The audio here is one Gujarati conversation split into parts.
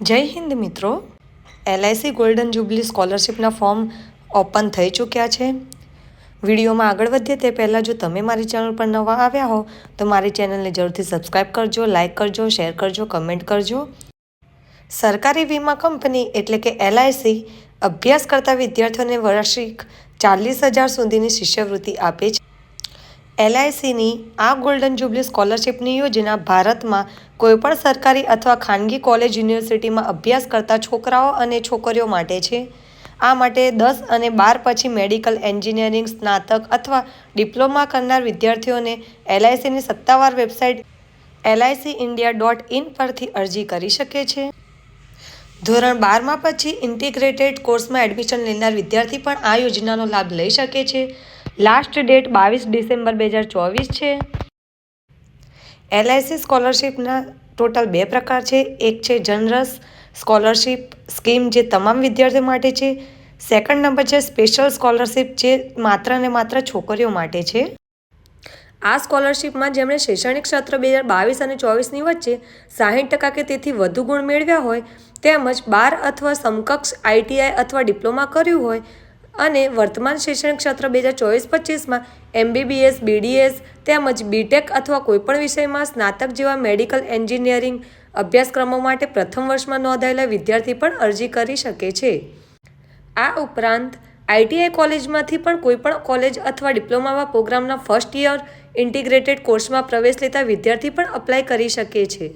જય હિન્દ મિત્રો. એલઆઈસી ગોલ્ડન જ્યુબલી સ્કોલરશિપના ફોર્મ ઓપન થઈ ચૂક્યા છે. વિડીયોમાં આગળ વધીએ તે પહેલાં જો તમે મારી ચેનલ પર નવા આવ્યા હો, તો મારી ચેનલને જરૂરથી સબસ્ક્રાઇબ કરજો લાઇક કરજો શેર કરજો કમેન્ટ કરજો. સરકારી વીમા કંપની એટલે કે એલઆઈસી અભ્યાસ કરતા વિદ્યાર્થીઓને વાર્ષિક ચાલીસ હજાર સુધીની શિષ્યવૃત્તિ આપે છે. એલઆઈસીની આ ગોલ્ડન જ્યુબલી સ્કોલરશિપની યોજના ભારતમાં કોઈપણ સરકારી અથવા ખાનગી કોલેજ યુનિવર્સિટીમાં અભ્યાસ કરતા છોકરાઓ અને છોકરીઓ માટે છે. આ માટે દસ અને બાર પછી મેડિકલ એન્જિનિયરિંગ, સ્નાતક અથવા ડિપ્લોમા કરનાર વિદ્યાર્થીઓને એલઆઈસીની સત્તાવાર website LIC India dot in પરથી અરજી કરી શકે છે. ધોરણ બારમાં પછી ઇન્ટિગ્રેટેડ કોર્સમાં એડમિશન લેનાર વિદ્યાર્થી પણ આ યોજનાનો લાભ લઈ શકે છે. લાસ્ટ ડેટ બાવીસ ડિસેમ્બર બે હજાર ચોવીસ છે. એલઆઈસી સ્કોલરશિપના ટોટલ બે પ્રકાર છે. એક છે જનરસ સ્કોલરશિપ સ્કીમ જે તમામ વિદ્યાર્થીઓ માટે છે. સેકન્ડ નંબર છે સ્પેશિયલ સ્કોલરશિપ જે માત્ર ને માત્ર છોકરીઓ માટે છે. આ સ્કોલરશિપમાં જેમણે શૈક્ષણિક સત્ર બે હજાર બાવીસ અને ચોવીસની વચ્ચે સાહીઠ ટકા કે તેથી વધુ ગુણ મેળવ્યા હોય, તેમજ બાર અથવા સમકક્ષ આઈટીઆઈ અથવા ડિપ્લોમા કર્યું હોય અને વર્તમાન શૈક્ષણિક સત્ર બે હજાર ચોવીસ પચીસમાં એમબીબીએસ, બીડીએસ તેમજ બીટેક અથવા કોઈપણ વિષયમાં સ્નાતક જેવા મેડિકલ એન્જિનિયરિંગ અભ્યાસક્રમો માટે પ્રથમ વર્ષમાં નોંધાયેલા વિદ્યાર્થી પણ અરજી કરી શકે છે. આ ઉપરાંત આઈટીઆઈ કોલેજમાંથી પણ કોઈપણ કોલેજ અથવા ડિપ્લોમામાં પ્રોગ્રામના ફર્સ્ટ યર ઇન્ટિગ્રેટેડ કોર્સમાં પ્રવેશ લેતા વિદ્યાર્થી પણ અપ્લાય કરી શકે છે.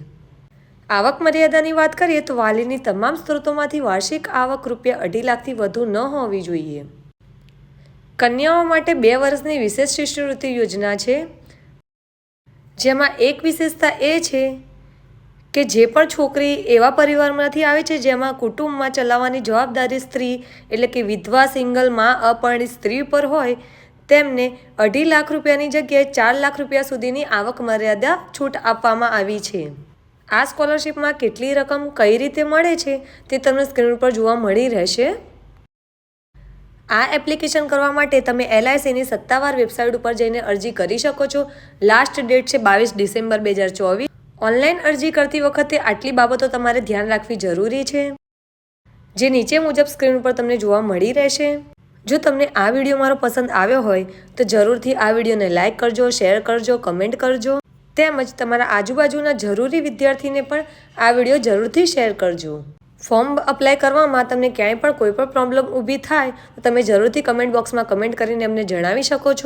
આવક મર્યાદાની વાત કરીએ તો વાલીની તમામ સ્ત્રોતોમાંથી વાર્ષિક આવક રૂપિયા અઢી લાખથી વધુ ન હોવી જોઈએ. કન્યાઓ માટે બે વર્ષની વિશેષ શિષ્યવૃત્તિ યોજના છે. જેમાં એક વિશેષતા એ છે કે જે પણ છોકરી એવા પરિવારમાંથી આવે છે જેમાં કુટુંબમાં ચલાવવાની જવાબદારી સ્ત્રી એટલે કે વિધવા સિંગલમાં અપરિણિત સ્ત્રી પર હોય, તેમને અઢી લાખ રૂપિયાની જગ્યાએ ચાર લાખ રૂપિયા સુધીની આવક મર્યાદા છૂટ આપવામાં આવી છે. આ સ્કોલરશિપમાં કેટલી રકમ કઈ રીતે મળે છે તે તમને સ્ક્રીન પર જોવા મળી રહેશે. આ એપ્લિકેશન કરવા માટે તમે એલઆઈસીની સત્તાવાર વેબસાઇટ ઉપર જઈને અરજી કરી શકો છો. લાસ્ટ ડેટ છે બાવીસ ડિસેમ્બર બે હજાર ચોવીસ. ઓનલાઈન અરજી કરતી વખતે આટલી બાબતો તમારે ધ્યાન રાખવી જરૂરી છે. જે નીચે મુજબ સ્ક્રીન ઉપર તમને જોવા મળી રહેશે. જો તમને આ વીડિયો મારો પસંદ આવ્યો હોય તો જરૂરથી આ વિડીયોને લાઇક કરજો, શેર કરજો, કમેન્ટ કરજો. તેમજ તમારા આજુબાજુના જરૂરી વિદ્યાર્થીને પણ આ વીડિયો જરૂરથી શેર કરજો. ફોર્મ અપ્લાય કરવામાં તમને ક્યાંય પણ કોઈ પણ પ્રોબ્લેમ ઊભી થાય, તો તમે જરૂરથી કમેન્ટ બોક્સમાં કમેન્ટ કરીને અમને જણાવી શકો છો.